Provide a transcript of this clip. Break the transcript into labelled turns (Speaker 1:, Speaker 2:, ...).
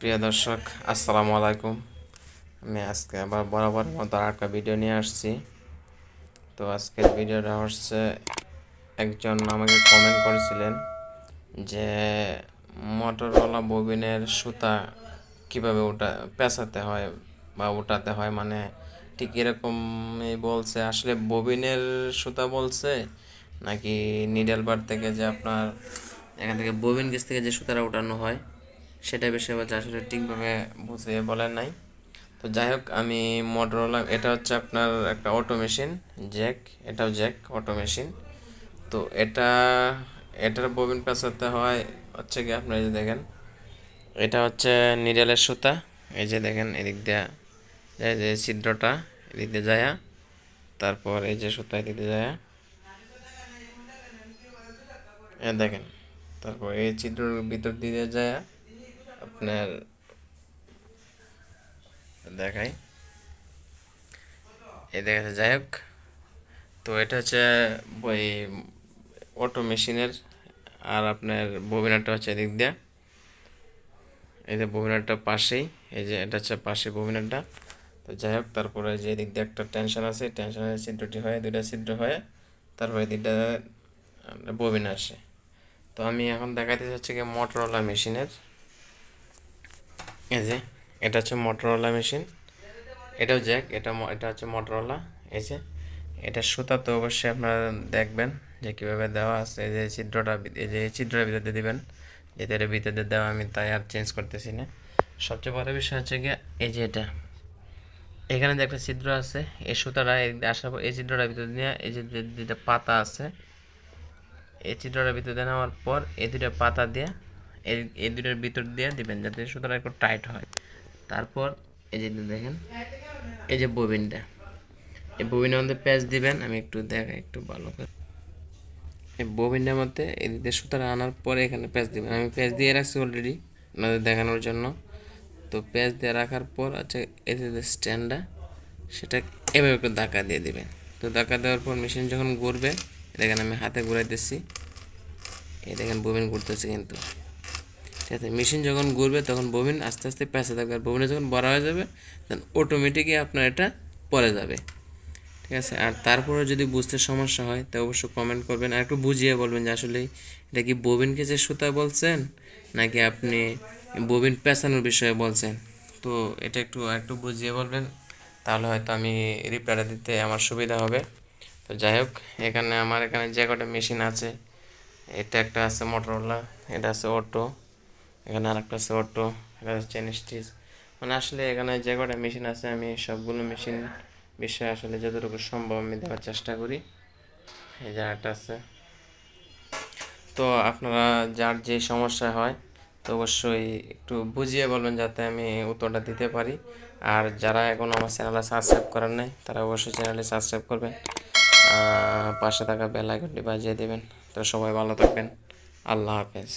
Speaker 1: প্রিয় দর্শক, আসসালামু আলাইকুম। আমি আজকে আবার বরাবর মতো আর একটা ভিডিও নিয়ে আসছি। তো আজকের ভিডিওটা হচ্ছে, একজন আমাকে কমেন্ট করেছিলেন যে মোটরওয়ালা ববিনের সুতা কীভাবে ওটা পেঁচাতে হয় বা ওঠাতে হয় মানে ঠিক এরকমই বলছে। আসলে ববিনের সুতা বলছে, নাকি নিডেল বার থেকে যে আপনার, এখান থেকে ববিন গেছ থেকে যে সুতাটা ওঠানো হয় সেটা বিষয়ে বলছে আসলে ঠিকভাবে বুঝিয়ে বলেন নাই। তো যাই হোক, আমি মোটরওয়ালা এটা হচ্ছে আপনার একটা অটো মেশিন জ্যাক এটাও জ্যাক অটো মেশিন তো এটা, এটার ববিন পেঁচাতে হয় হচ্ছে কি আপনারা যে দেখেন, এটা হচ্ছে নিডেলের সুতা। এই যে দেখেন, এদিক দিয়ে যে ছিদ্রটা, এদিক দিয়ে যায়, তারপর এই যে সুতা এদিক দিয়ে যায়। দেখেন, তারপর এই ছিদ্রর ভিতর দিয়ে যায় আপনার দেখাই। এই দেখা যাচ্ছে যাই হোক। তো এটা হচ্ছে ওই অটো মেশিনের আর আপনার ববিনারটা হচ্ছে এদিক দিয়ে। এই যে ববিনারটা পাশেই, এই যে এটা হচ্ছে পাশে ববিনারটা তো যাই হোক, তারপরে যে এদিক দিয়ে একটা টেনশন আছে টেনশনের ছিদ্রটি হয়, দুইটা ছিদ্র হয়, তারপরে দুইটা ববিন আসে। তো আমি এখন দেখাতে চাচ্ছি কি মোটরওয়ালা মেশিনের এই যে, এটা হচ্ছে মোটরওয়ালা মেশিন এটাও জ্যাক এটা এটা হচ্ছে মোটরওয়ালা এই যে। এটা সুতা তো অবশ্যই আপনারা দেখবেন যে কীভাবে দেওয়া আছে, এই যে ছিদ্রটা এই যে ছিদ্রের ভিতরে দিবেন যেটা এর ভিতরে দেওয়া আমি তাই আর চেঞ্জ করতেছি না। সবচেয়ে বড় বিষয় হচ্ছে গিয়ে এই যে এটা। এখানে যে একটা ছিদ্র আছে, এই সুতাটা আসার পর, এই ছিদ্রটার ভিতরে নিয়ে এই যে দুটা পাতা আছে, এই চিত্রটার ভিতরে নেওয়ার পর, এই দুটো পাতা দিয়ে এই দুটোর ভিতর দিয়ে দিবেন যাতে সুতরাং একটু টাইট হয়। তারপর এই যে দেখেন, এই যে ববিনটা। এই ববিনের মধ্যে প্যাচ দিবেন, আমি একটু দেখাই, একটু ভালো করে। এই ববিনটার মধ্যে এই দিকে সুতাটা আনার পরে এখানে প্যাচ দিবেন। আমি প্যাচ দিয়ে রাখছি অলরেডি আপনাদের দেখানোর জন্য। তো প্যাচ দিয়ে রাখার পর আচ্ছা এই যে স্ট্যান্ডটা, সেটা এভাবে একটু ধাক্কা দিয়ে দিবেন। তো ধাক্কা দেওয়ার পর মেশিন যখন ঘুরবে দেখেন আমি হাতে ঘুরাইতেছি। এই দেখেন ববিন ঘুরতেছে কিন্তু। ঠিক আছে মেশিন যখন ঘুরবে, তখন ববিন আস্তে আস্তে পেঁচে থাকবে। আর ববিনে যখন বড় হয়ে যাবে তখন অটোমেটিকই আপনার এটা পরে যাবে। ঠিক আছে? আর তারপরে যদি বুঝতে সমস্যা হয়, তো অবশ্যই কমেন্ট করবেন। আর একটু বুঝিয়ে বলবেন যে আসলে এটা কি ববিনকে যে সুতা বলছেন, নাকি আপনি ববিন পেঁচানোর বিষয়ে বলছেন? তো এটা একটু একটু বুঝিয়ে বলবেন, তাহলে হয়তো আমি রিপ্লাইটা দিতে আমার সুবিধা হবে। তো যাই হোক, এখানে আমার এখানে যে কটা মেশিন আছে, এটা একটা আছে মোটরওয়ালা এটা আছে অটো এখানে আরেকটা আছে অটো আছে চেন স্টিচ মানে আসলে এখানে যে কটা মেশিন আছে, আমি সবগুলো মেশিন বিষয়ে আসলে যতটুকু সম্ভব আমি দেওয়ার চেষ্টা করি। এই যে একটা আছে। তো আপনারা যার যে সমস্যা হয়, তো অবশ্যই একটু বুঝিয়ে বলবেন যাতে আমি উত্তরটা দিতে পারি। আর যারা এখন আমার চ্যানেলে সাবস্ক্রাইব করেন নাই, তারা অবশ্যই চ্যানেলে সাবস্ক্রাইব করবেন। পাশে থাকা বেল আইকনটি বাজিয়ে দেবেন। তো সবাই ভালো থাকবেন। আল্লাহ হাফেজ।